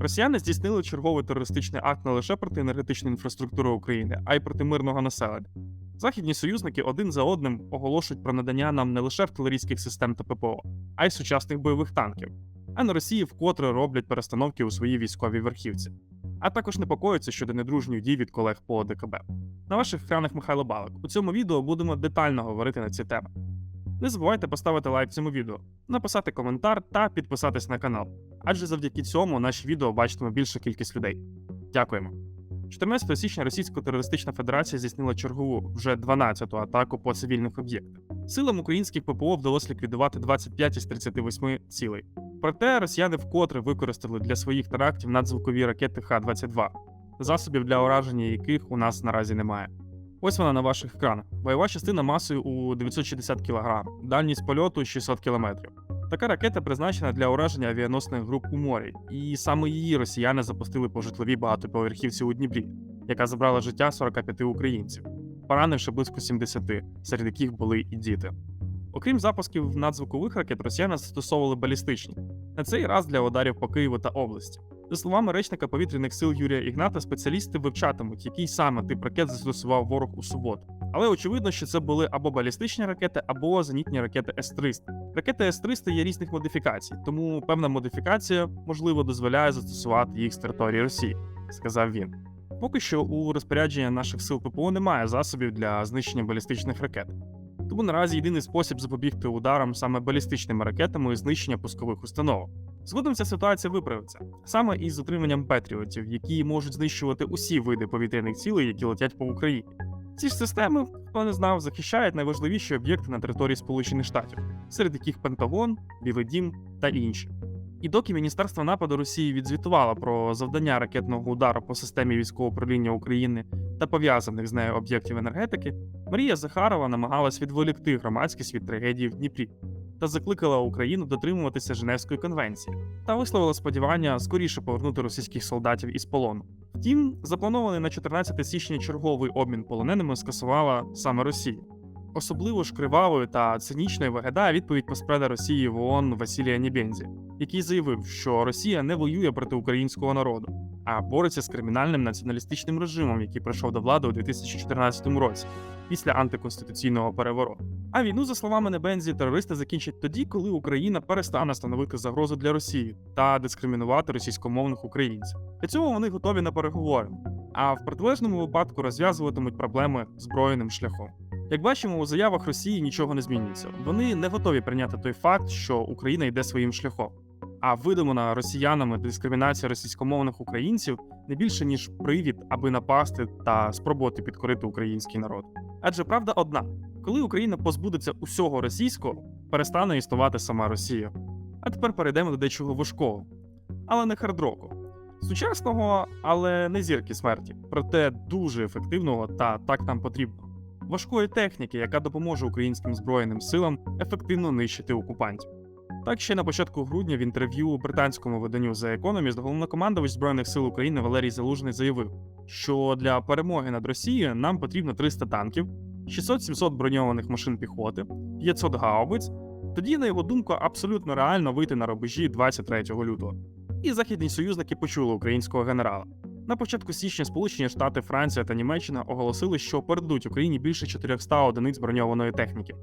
Росіяни здійснили черговий терористичний акт не лише проти енергетичної інфраструктури України, а й проти мирного населення. Західні союзники один за одним оголошують про надання нам не лише артилерійських систем та ППО, а й сучасних бойових танків. А на Росії вкотре роблять перестановки у своїй військовій верхівці. А також непокоїться щодо недружньої дій від колег по ОДКБ. На ваших екранах Михайло Балик. У цьому відео будемо детально говорити на ці теми. Не забувайте поставити лайк цьому відео, написати коментар та підписатись на канал, адже завдяки цьому наші відео бачитиме більша кількість людей. Дякуємо. 14 січня Російська терористична федерація здійснила чергову вже 12-ту атаку по цивільних об'єктах. Силам українських ППО вдалося ліквідувати 25 із 38 цілей. Проте росіяни вкотре використали для своїх терактів надзвукові ракети Х-22, засобів для ураження яких у нас наразі немає. Ось вона на ваших екранах. Бойова частина масою у 960 кг, дальність польоту 600 км. Така ракета призначена для ураження авіаносних груп у морі, і саме її росіяни запустили по житловій багатоповерхівці у Дніпрі, яка забрала життя 45 українців, поранивши близько 70, серед яких були і діти. Окрім запусків надзвукових ракет, росіяни застосовували балістичні, на цей раз для ударів по Києву та області. За словами речника повітряних сил Юрія Ігната, спеціалісти вивчатимуть, який саме тип ракет застосував ворог у суботу. Але очевидно, що це були або балістичні ракети, або зенітні ракети С-300. Ракети С-300 є різних модифікацій, тому певна модифікація, можливо, дозволяє застосувати їх з території Росії, сказав він. Поки що у розпорядження наших сил ППО немає засобів для знищення балістичних ракет. Тому наразі єдиний спосіб запобігти ударам саме балістичними ракетами і знищення пускових установок. Згодом ця ситуація виправиться саме із затриманням петріотів, які можуть знищувати усі види повітряних цілей, які летять по Україні. Ці ж системи, хто не знав, захищають найважливіші об'єкти на території Сполучених Штатів, серед яких Пентагон, Білий Дім та інші. І доки Міністерство нападу Росії відзвітувало про завдання ракетного удару по системі військового управління України та пов'язаних з нею об'єктів енергетики, Марія Захарова намагалась відволікти громадськість від трагедії в Дніпрі та закликала Україну дотримуватися Женевської конвенції та висловила сподівання скоріше повернути російських солдатів із полону. Втім, запланований на 14 січня черговий обмін полоненими скасувала саме Росія. Особливо ж кривавою та цинічною виглядає відповідь поспреда Росії в ООН Василія Нібензі, який заявив, що Росія не воює проти українського народу, а бореться з кримінальним націоналістичним режимом, який прийшов до влади у 2014 році після антиконституційного перевороту. А війну, за словами Небензі, терористи закінчать тоді, коли Україна перестане становити загрозу для Росії та дискримінувати російськомовних українців. Для цього вони готові на переговори, а в протилежному випадку розв'язуватимуть проблеми збройним шляхом. Як бачимо, у заявах Росії нічого не змінюється. Вони не готові прийняти той факт, що Україна йде своїм шляхом. А видумана росіянами дискримінація російськомовних українців не більше ніж привід, аби напасти та спробувати підкорити український народ. Адже правда одна: коли Україна позбудеться усього російського, перестане існувати сама Росія. А тепер перейдемо до дечого важкого, але не хардроку. Сучасного, але не зірки смерті, проте дуже ефективного та так нам потрібно. Важкої техніки, яка допоможе українським збройним силам ефективно нищити окупантів. Так ще на початку грудня в інтерв'ю британському виданню The Economist головнокомандувач збройних сил України Валерій Залужний заявив, що для перемоги над Росією нам потрібно 300 танків, 600-700 броньованих машин піхоти, 500 гаубиць. Тоді, на його думку, абсолютно реально вийти на рубежі 23 лютого. І західні союзники почули українського генерала. На початку січня Сполучені Штати, Франція та Німеччина оголосили, що передадуть Україні більше 400 одиниць броньованої техніки.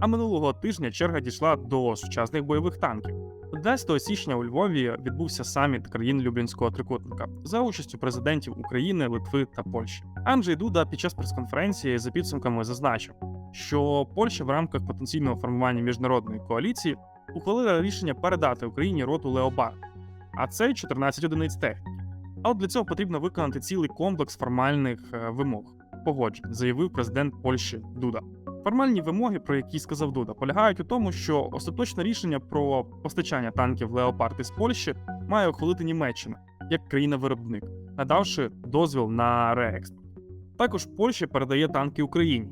А минулого тижня черга дійшла до сучасних бойових танків. 11 січня у Львові відбувся саміт країн Люблінського трикутника за участю президентів України, Литви та Польщі. Анджей Дуда під час прес-конференції за підсумками зазначив, що Польща в рамках потенційного формування міжнародної коаліції ухвалила рішення передати Україні роту Леопард, а це 14 одиниць техніки. А от для цього потрібно виконати цілий комплекс формальних е, вимог погоджень, заявив президент Польщі Дуда. Формальні вимоги, про які сказав Дуда, полягають у тому, що остаточне рішення про постачання танків Леопард із Польщі має ухвалити Німеччина як країна-виробник, надавши дозвіл на реекспорт. Також Польща передає танки Україні,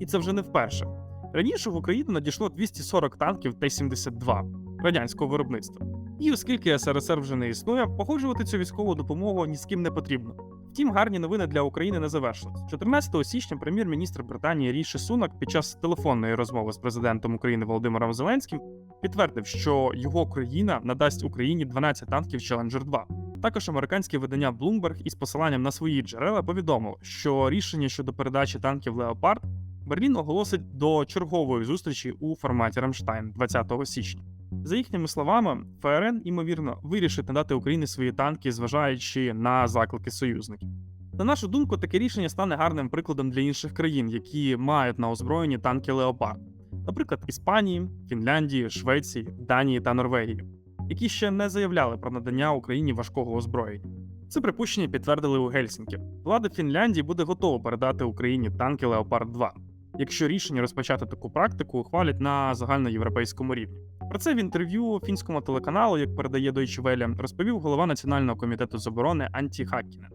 і це вже не вперше. Раніше в Україну надійшло 240 танків Т-72 радянського виробництва. І оскільки СРСР вже не існує, погоджувати цю військову допомогу ні з ким не потрібно. Втім, гарні новини для України не завершились. 14 січня прем'єр-міністр Британії Ріші Сунак під час телефонної розмови з президентом України Володимиром Зеленським підтвердив, що його країна надасть Україні 12 танків Challenger 2 Також американське видання Bloomberg із посиланням на свої джерела повідомило, що рішення щодо передачі танків Леопард Берлін оголосить до чергової зустрічі у форматі Рамштайн 20 січня. За їхніми словами, ФРН ймовірно вирішить надати Україні свої танки, зважаючи на заклики союзників. На нашу думку, таке рішення стане гарним прикладом для інших країн, які мають на озброєнні танки Леопард, наприклад, Іспанії, Фінляндії, Швеції, Данії та Норвегії, які ще не заявляли про надання Україні важкого озброєння. Це припущення підтвердили у Гельсінкі. Влада Фінляндії буде готова передати Україні танки Леопард 2, якщо рішення розпочати таку практику ухвалять на загальноєвропейському рівні. Про це в інтерв'ю фінському телеканалу, як передає Deutsche Welle, розповів голова Національного комітету з оборони Анті Хаккінен.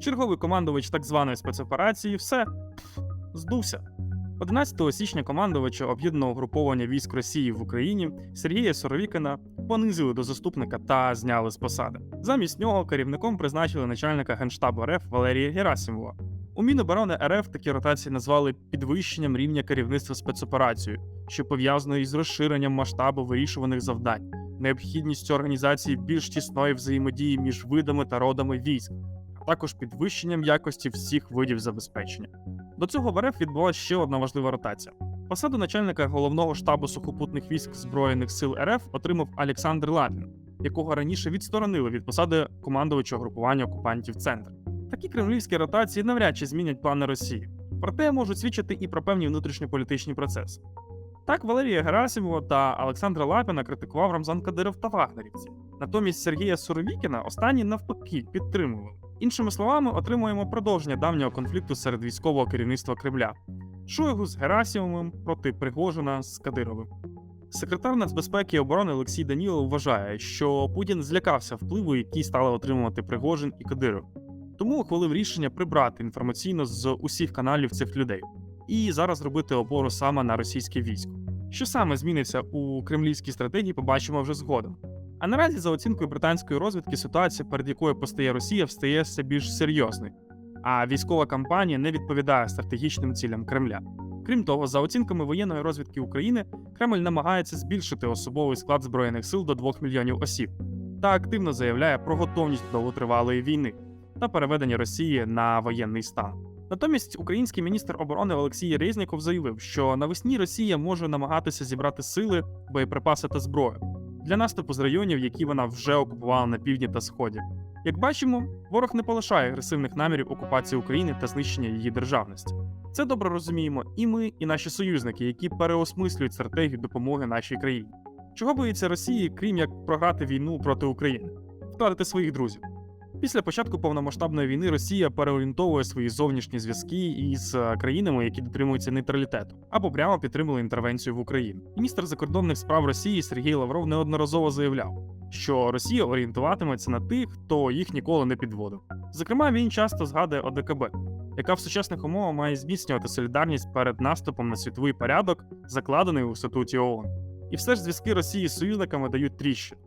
Черговий командувач так званої спецоперації все здувся. 11 січня командувача об'єднаного угруповання військ Росії в Україні Сергія Соровікина понизили до заступника та зняли з посади. Замість нього керівником призначили начальника генштабу РФ Валерія Герасимова. У Міноборони РФ такі ротації назвали підвищенням рівня керівництва спецоперацією, що пов'язано із розширенням масштабу вирішуваних завдань, необхідністю організації більш тісної взаємодії між видами та родами військ, а також підвищенням якості всіх видів забезпечення. До цього в РФ відбулася ще одна важлива ротація. Посаду начальника головного штабу сухопутних військ Збройних сил РФ отримав Олександр Лапін, якого раніше відсторонили від посади командувача групування окупантів Центр. Такі кремлівські ротації навряд чи змінять плани Росії, проте можуть свідчити і про певні внутрішньополітичні процеси. Так, Валерія Герасимова та Олександра Лапіна критикував Рамзан Кадиров та вагнерівці. Натомість Сергія Суровікіна останні навпаки підтримували. Іншими словами, отримуємо продовження давнього конфлікту серед військового керівництва Кремля. Шойгу з Герасимовим проти Пригожина з Кадировим. Секретар нацбезпеки і оборони Олексій Данілов вважає, що Путін злякався впливу, який стали отримувати Пригожин і Кадиров. Тому ухвалив рішення прибрати інформаційно з усіх каналів цих людей і зараз робити опору саме на російське військо. Що саме зміниться у кремлівській стратегії, побачимо вже згодом. А наразі, за оцінкою британської розвідки, ситуація, перед якою постає Росія, встає все більш серйозною, а військова кампанія не відповідає стратегічним цілям Кремля. Крім того, за оцінками воєнної розвідки України, Кремль намагається збільшити особовий склад збройних сил до 2 мільйонів осіб та активно заявляє про готовність довготривалої війни та переведення Росії на воєнний стан. Натомість український міністр оборони Олексій Резніков заявив, що навесні Росія може намагатися зібрати сили, боєприпаси та зброю для наступу з районів, які вона вже окупувала на півдні та сході. Як бачимо, ворог не полишає агресивних намірів окупації України та знищення її державності. Це добре розуміємо і ми, і наші союзники, які переосмислюють стратегію допомоги нашій країні. Чого боїться Росії, крім як програти війну проти України, втратити своїх друзів. Після початку повномасштабної війни Росія переорієнтовує свої зовнішні зв'язки із е, країнами, які дотримуються нейтралітету, або прямо підтримали інтервенцію в Україну. Міністр закордонних справ Росії Сергій Лавров неодноразово заявляв, що Росія орієнтуватиметься на тих, хто їх ніколи не підводив. Зокрема, він часто згадує ОДКБ, яка в сучасних умовах має зміцнювати солідарність перед наступом на світовий порядок, закладений у статуті ООН. І все ж зв'язки Росії з союзниками дають тріщини.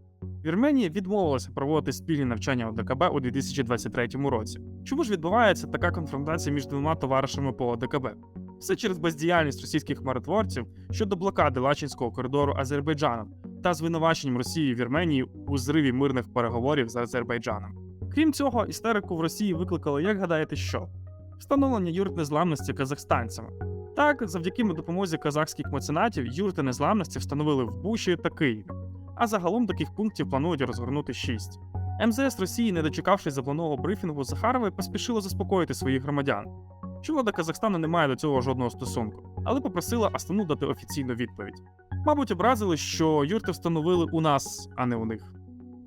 Вірменія відмовилася проводити спільні навчання ОДКБ у 2023 році. Чому ж відбувається така конфронтація між двома товаришами по ОДКБ? Все через бездіяльність російських миротворців щодо блокади Лачинського коридору Азербайджаном та звинуваченням Росії і Вірменії у зриві мирних переговорів з Азербайджаном. Крім цього, істерику в Росії викликали, як гадаєте, що встановлення юрт незламності казахстанцями. Так, завдяки допомозі казахських меценатів юрти незламності встановили в Буші та Києві а загалом таких пунктів планують розгорнути 6. МЗС Росії, не дочекавшись запланованого брифінгу Захарової, поспішило заспокоїти своїх громадян. Що влада Казахстану не має до цього жодного стосунку, але попросила Астану дати офіційну відповідь. Мабуть, образили, що юрти встановили у нас, а не у них.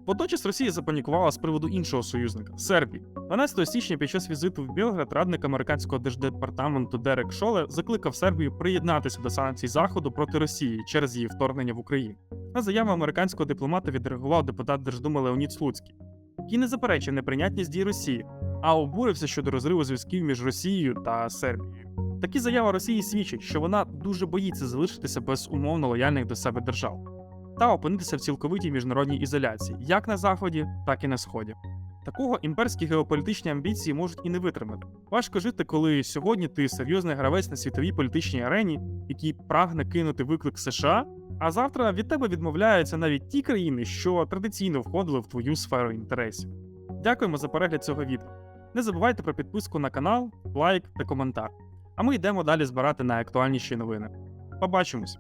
Водночас Росія запанікувала з приводу іншого союзника Сербії. 12 січня під час візиту в Білград радник американського держдепартаменту Дерек Шоле закликав Сербію приєднатися до санкцій Заходу проти Росії через її вторгнення в Україну. На заяву американського дипломата відреагував депутат Держдуми Леонід Слуцький, який не заперечив неприйнятність дій Росії, а обурився щодо розриву зв'язків між Росією та Сербією. Такі заяви Росії свідчать, що вона дуже боїться залишитися без умовно лояльних до себе держав та опинитися в цілковитій міжнародній ізоляції, як на заході, так і на сході. Такого імперські геополітичні амбіції можуть і не витримати. Важко жити, коли сьогодні ти серйозний гравець на світовій політичній арені, який прагне кинути виклик США, а завтра від тебе відмовляються навіть ті країни, що традиційно входили в твою сферу інтересів. Дякуємо за перегляд цього відео. Не забувайте про підписку на канал, лайк та коментар. А ми йдемо далі збирати найактуальніші новини. Побачимось!